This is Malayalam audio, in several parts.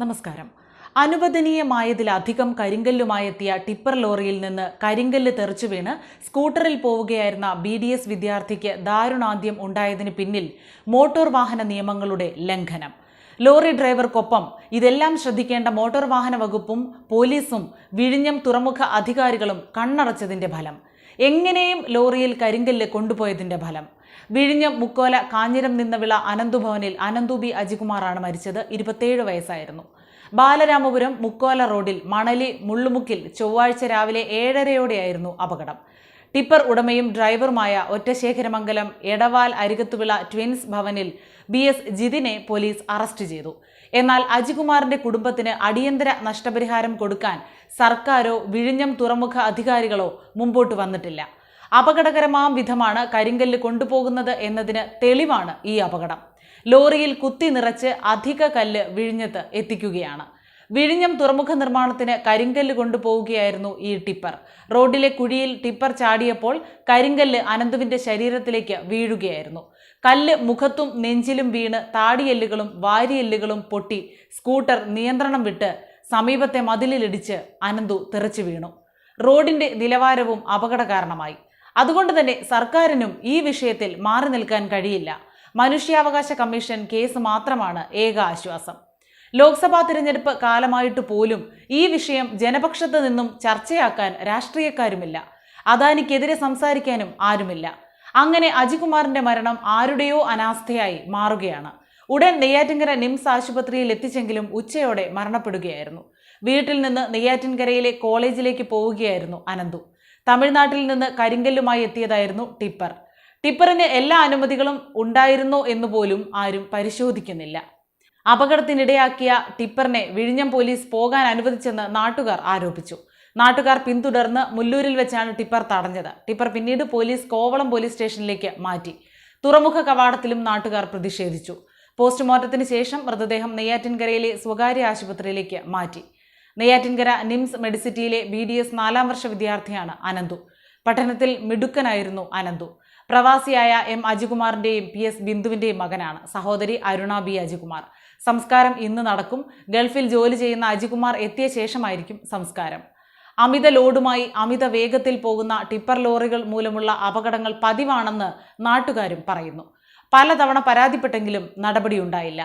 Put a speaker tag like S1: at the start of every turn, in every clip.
S1: നമസ്കാരം. അനുവദനീയമായതിലധികം കരിങ്കല്ലുമായെത്തിയ ടിപ്പർ ലോറിയിൽ നിന്ന് കരിങ്കല്ല് തെറിച്ചു വീണ് സ്കൂട്ടറിൽ പോവുകയായിരുന്ന ബി ഡി എസ് വിദ്യാർത്ഥിക്ക് ദാരുണാന്ത്യം ഉണ്ടായതിന് പിന്നിൽ മോട്ടോർ വാഹന നിയമങ്ങളുടെ ലംഘനം. ലോറി ഡ്രൈവർക്കൊപ്പം ഇതെല്ലാം ശ്രദ്ധിക്കേണ്ട മോട്ടോർ വാഹന വകുപ്പും പോലീസും വിഴിഞ്ഞം തുറമുഖ അധികാരികളും കണ്ണടച്ചതിന്റെ ഫലം. എങ്ങനെയും ലോറിയിൽ കരിങ്കല്ല് കൊണ്ടുപോയതിന്റെ ഫലം. വിഴിഞ്ഞ മുക്കോല കാഞ്ഞിരം നിന്ന നിന്നവിള അനന്തുഭവനിൽ അനന്തു ബി അജികുമാറാണ് മരിച്ചത്. ഇരുപത്തേഴ് വയസ്സായിരുന്നു. ബാലരാമപുരം മുക്കോല റോഡിൽ മണലി മുള്ളുമുക്കിൽ ചൊവ്വാഴ്ച രാവിലെ ഏഴരയോടെയായിരുന്നു അപകടം. ടിപ്പർ ഉടമയും ഡ്രൈവറുമായ ഒറ്റശേഖരമംഗലം എടവാൽ അരികത്തുവിള ട്വിൻസ് ഭവനിൽ ബി എസ് ജിതിനെ പോലീസ് അറസ്റ്റ് ചെയ്തു. എന്നാൽ അജികുമാറിന്റെ കുടുംബത്തിന് അടിയന്തര നഷ്ടപരിഹാരം കൊടുക്കാൻ സർക്കാരോ വിഴിഞ്ഞം തുറമുഖ അധികാരികളോ മുമ്പോട്ട് വന്നിട്ടില്ല. അപകടകരമാം വിധമാണ് കരിങ്കല്ല് കൊണ്ടുപോകുന്നത് എന്നതിന് തെളിവാണ് ഈ അപകടം. ലോറിയിൽ കുത്തി നിറച്ച് അധിക കല്ല് വിഴിഞ്ഞത്ത് എത്തിക്കുകയാണ്. വിഴിഞ്ഞം തുറമുഖ നിർമ്മാണത്തിന് കരിങ്കല്ല് കൊണ്ടുപോവുകയായിരുന്നു ഈ ടിപ്പർ. റോഡിലെ കുഴിയിൽ ടിപ്പർ ചാടിയപ്പോൾ കരിങ്കല്ല് അനന്തുവിന്റെ ശരീരത്തിലേക്ക് വീഴുകയായിരുന്നു. കല്ല് മുഖത്തും നെഞ്ചിലും വീണ് താടിയെല്ലുകളും വാരിയെല്ലുകളും പൊട്ടി സ്കൂട്ടർ നിയന്ത്രണം വിട്ട് സമീപത്തെ മതിലിലിടിച്ച് അനന്തു തെറിച്ചു വീണു. റോഡിന്റെ നിലവാരവും അപകട കാരണമായി അതുകൊണ്ട് തന്നെ സർക്കാരിനും ഈ വിഷയത്തിൽ മാറി നിൽക്കാൻ കഴിയില്ല. മനുഷ്യാവകാശ കമ്മീഷൻ കേസ് മാത്രമാണ് ഏക ആശ്വാസം. ലോക്സഭാ തിരഞ്ഞെടുപ്പ് കാലമായിട്ട് പോലും ഈ വിഷയം ജനപക്ഷത്ത് നിന്നും ചർച്ചയാക്കാൻ രാഷ്ട്രീയക്കാരുമില്ല. അദാനിക്കെതിരെ സംസാരിക്കാനും ആരുമില്ല. അങ്ങനെ അജികുമാറിന്റെ മരണം ആരുടെയോ അനാസ്ഥയായി മാറുകയാണ്. ഉടൻ നെയ്യാറ്റിൻകര നിംസ് ആശുപത്രിയിൽ എത്തിച്ചെങ്കിലും ഉച്ചയോടെ മരണപ്പെടുകയായിരുന്നു. വീട്ടിൽ നിന്ന് നെയ്യാറ്റിൻകരയിലെ കോളേജിലേക്ക് പോവുകയായിരുന്നു അനന്തു. തമിഴ്നാട്ടിൽ നിന്ന് കരിങ്കല്ലുമായി എത്തിയതായിരുന്നു ടിപ്പർ. ടിപ്പറിന് എല്ലാ അനുമതികളും ഉണ്ടായിരുന്നോ എന്നുപോലും ആരും പരിശോധിക്കുന്നില്ല. അപകടത്തിനിടയാക്കിയ ടിപ്പറിനെ വിഴിഞ്ഞം പോലീസ് പോകാൻ അനുവദിച്ചെന്ന് നാട്ടുകാർ ആരോപിച്ചു. നാട്ടുകാർ പിന്തുടർന്ന് മുല്ലൂരിൽ വെച്ചാണ് ടിപ്പർ തടഞ്ഞത്. ടിപ്പർ പിന്നീട് പോലീസ് കോവളം പോലീസ് സ്റ്റേഷനിലേക്ക് മാറ്റി. തുറമുഖ കവാടത്തിലും നാട്ടുകാർ പ്രതിഷേധിച്ചു. പോസ്റ്റ്മോർട്ടത്തിന് ശേഷം മൃതദേഹം നെയ്യാറ്റിൻകരയിലെ സ്വകാര്യ ആശുപത്രിയിലേക്ക് മാറ്റി. നെയ്യാറ്റിൻകര നിംസ് മെഡിസിറ്റിയിലെ ബി ഡി എസ് നാലാം വർഷ വിദ്യാർത്ഥിയാണ് അനന്തു. പഠനത്തിൽ മിടുക്കനായിരുന്നു അനന്തു. പ്രവാസിയായ എം അജികുമാറിന്റെയും പി എസ് ബിന്ദുവിന്റെയും മകനാണ്. സഹോദരി അരുണ ബി അജികുമാർ. സംസ്കാരം ഇന്ന് നടക്കും. ഗൾഫിൽ ജോലി ചെയ്യുന്ന അജികുമാർ എത്തിയ ശേഷമായിരിക്കും സംസ്കാരം. അമിത ലോഡുമായി അമിത വേഗത്തിൽ പോകുന്ന ടിപ്പർ ലോറികൾ മൂലമുള്ള അപകടങ്ങൾ പതിവാണെന്ന് നാട്ടുകാരും പറയുന്നു. പലതവണ പരാതിപ്പെട്ടെങ്കിലും നടപടിയുണ്ടായില്ല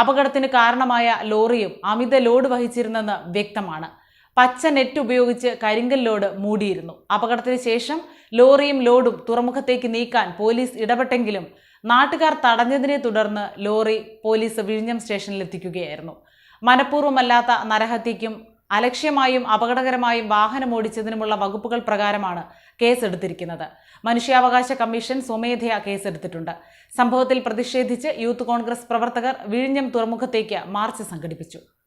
S1: അപകടത്തിന് കാരണമായ ലോറിയും അമിത ലോഡ് വഹിച്ചിരുന്നെന്ന് വ്യക്തമാണ്. പച്ച നെറ്റ് ഉപയോഗിച്ച് കരിങ്കൽ ലോഡ് മൂടിയിരുന്നു. അപകടത്തിന് ശേഷം ലോറിയും ലോഡും തുറമുഖത്തേക്ക് നീക്കാൻ പോലീസ് ഇടപെട്ടെങ്കിലും നാട്ടുകാർ തടഞ്ഞതിനെ തുടർന്ന് ലോറി പോലീസ് വിഴിഞ്ഞം സ്റ്റേഷനിൽ എത്തിക്കുകയായിരുന്നു മനഃപൂർവമല്ലാത്ത നരഹത്യയ്ക്കും അലക്ഷ്യമായും അപകടകരമായും വാഹനം ഓടിച്ചതിനുമുള്ള വകുപ്പുകൾ പ്രകാരമാണ് കേസെടുത്തിരിക്കുന്നത്. മനുഷ്യാവകാശ കമ്മീഷൻ സ്വമേധയാ കേസെടുത്തിട്ടുണ്ട്. സംഭവത്തിൽ പ്രതിഷേധിച്ച് യൂത്ത് കോൺഗ്രസ് പ്രവർത്തകർ വിഴിഞ്ഞം തുറമുഖത്തേക്ക് മാർച്ച് സംഘടിപ്പിച്ചു.